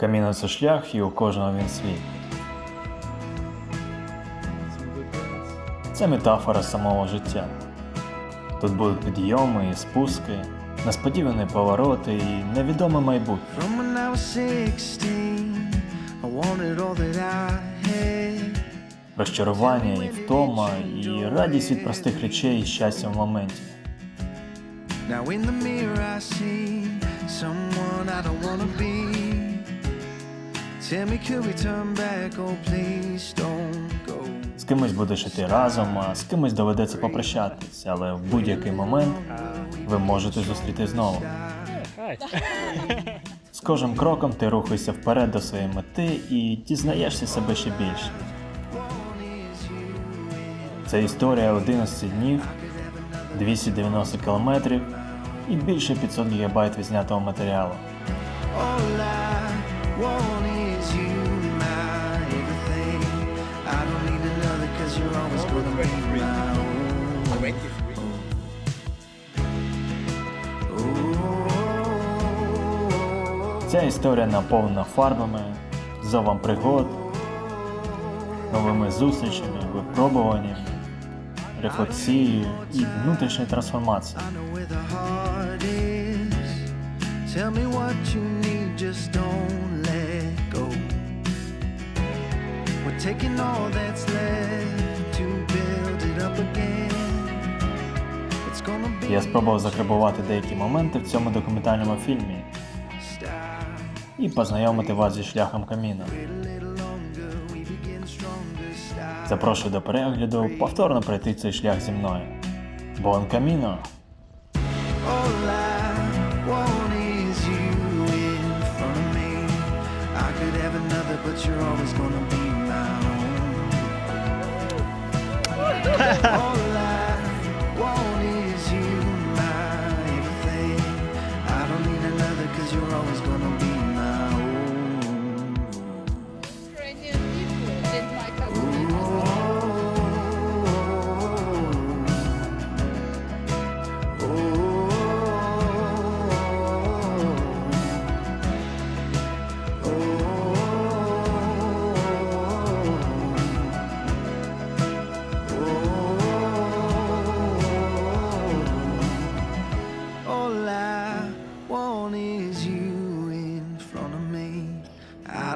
Каміно це шлях, і у кожного він свій. Це метафора самого життя. Тут будуть підйоми і спуски, несподівані повороти і невідоме майбутнє. From when I was 16, I wanted all that I had. Розчарування і втома, і радість від простих речей і щастя в моменті. Now in the mirror I see someone I don't wanna be. З кимось будеш іти разом, а з кимось доведеться попрощатись, але в будь-який момент ви можете зустріти знову. З кожним кроком ти рухаєшся вперед до своєї мети і дізнаєшся себе ще більше. Це історія 11 днів, 290 кілометрів і більше 500 гігабайт відзнятого матеріалу. 23. 23. Ця історія наповнена фарбами, зовом пригод, новими зустрічами, випробуваннями, рефлексією і внутрішньою трансформацією. Tell taking all that's left. Я спробував закарбувати деякі моменти в цьому документальному фільмі і познайомити вас зі шляхом каміна. Запрошую до перегляду повторно пройти цей шлях зі мною. Бон каміно! All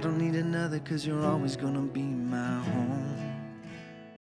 don't need another, cause you're always gonna be my home.